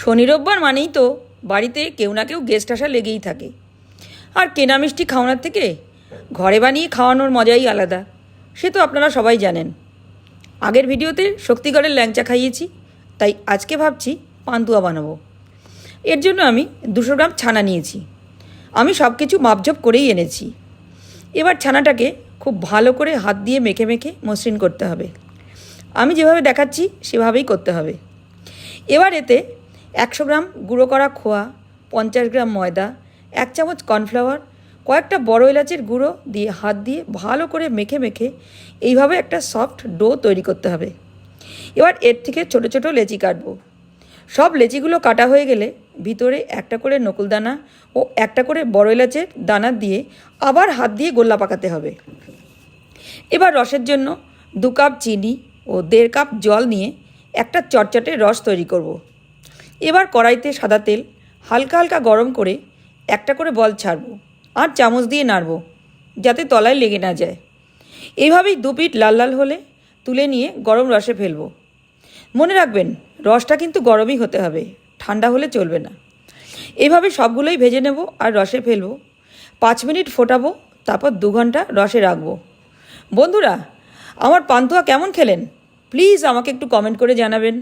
শনি রোববার মানেই তো বাড়িতে কেউ না কেউ গেস্ট আসা লেগেই থাকে। আর কেনা মিষ্টি খাওয়ানোর থেকে ঘরে বানিয়ে খাওয়ানোর মজাই আলাদা, সে তো আপনারা সবাই জানেন। আগের ভিডিওতে শক্তিগড়ের ল্যাংচা খাইয়েছি, তাই আজকে ভাবছি পান্তুয়া বানাবো। এর জন্য আমি দুশো গ্রাম ছানা নিয়েছি। আমি সব কিছু মাপঝোপ করেই এনেছি। এবার ছানাটাকে খুব ভালো করে হাত দিয়ে মেখে মেখে মসৃণ করতে হবে। আমি যেভাবে দেখাচ্ছি, সেভাবেই করতে হবে। এবার এতে একশো গ্রাম গুঁড়ো করা খোয়া, পঞ্চাশ গ্রাম ময়দা, এক চামচ কর্নফ্লাওয়ার, কয়েকটা বড় এলাচের গুঁড়ো দিয়ে হাত দিয়ে ভালো করে মেখে মেখে এইভাবে একটা সফট ডো তৈরি করতে হবে। এবার এর থেকে ছোট ছোট লেচি কাটবো। সব লেচিগুলো কাটা হয়ে গেলে ভিতরে একটা করে নকুলদানা ও একটা করে বড় এলাচের দানা দিয়ে আবার হাত দিয়ে গোল্লা পাকাতে হবে। এবার রসের জন্য দু কাপ চিনি ও দেড় কাপ জল নিয়ে একটা চটচটে রস তৈরি করব। এবার কড়াইতে সাদা তেল, হালকা হালকা গরম করে একটা করে বল ছাড়বো আর চামচ দিয়ে নাড়ব, যাতে তলায় লেগে না যায়। এইভাবেই দু পিঠ লাল লাল হলে তুলে নিয়ে গরম রসে ফেলব। মনে রাখবেন, রসটা কিন্তু গরমই হতে হবে, ঠান্ডা হলে চলবে না। এইভাবে সবগুলোই ভেজে নেব আর রসে ফেলব। পাঁচ মিনিট ফোটাবো, তারপর দু ঘণ্টা রসে রাখব। বন্ধুরা, আমার পান্তুয়া কেমন খেলেন? প্লিজ আমাকে একটু কমেন্ট করে জানাবেন।